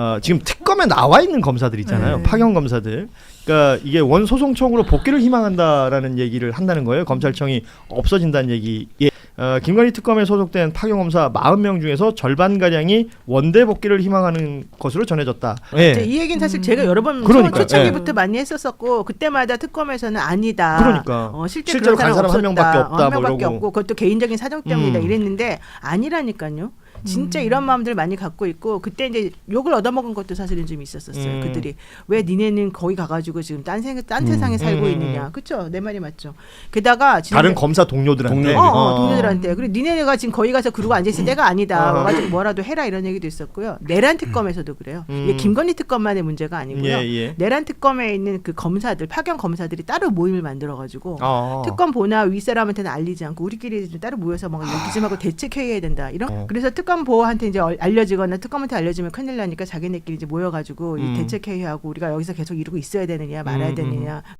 어, 지금 특검에 나와 있는 검사들 있잖아요. 네. 파견 검사들. 그러니까 이게 원소송청으로 복귀를 희망한다라는 얘기를 한다는 거예요. 검찰청이 없어진다는 얘기. 예. 어, 김건희 특검에 소속된 파견 검사 40명 중에서 절반 가량이 원대 복귀를 희망하는 것으로 전해졌다. 예. 이제 이 얘기는 사실 제가 여러 번 그러니까요. 초창기부터 많이 했었었고 그때마다 특검에서는 아니다. 그러니까. 어, 실제 실제로 간 사람 한 명밖에. 없다, 어, 한뭐 명밖에 이러고. 없고 그것도 개인적인 사정 때문이다 음. 이랬는데 아니라니까요. 진짜 이런 마음들 많이 갖고 있고 그때 이제 욕을 얻어먹은 것도 사실은 좀 있었었어요. 음. 그들이 왜 니네는 거기 가가지고 지금 딴, 세, 딴 세상에 살고 음, 있느냐, 음. 그렇죠? 내 말이 맞죠. 게다가 지금 다른 검사 동료들한테. 동료들. 어, 어, 동료들한테. 그리고 니네가 지금 거기 가서 그러고 앉아있을 때가 아니다. 어. 와가지고 뭐라도 해라 이런 얘기도 있었고요. 내란 특검에서도 그래요. 음. 이게 김건희 특검만의 문제가 아니고요. 예, 예. 내란 특검에 있는 그 검사들, 파견 검사들이 따로 모임을 만들어가지고 어. 특검 보나 윗사람한테는 알리지 않고 우리끼리 좀 따로 모여서 뭔가 얘기 좀 하고 대책 회의해야 된다. 이런 어. 그래서 특검 보한테 이제 얼- 알려지거나 특검한테 알려지면 큰일 나니까 자기네끼리 이제 모여가지고 이 음. 대책회의하고 우리가 여기서 계속 이러고 있어야 되느냐 말아야 음, 음. 되느냐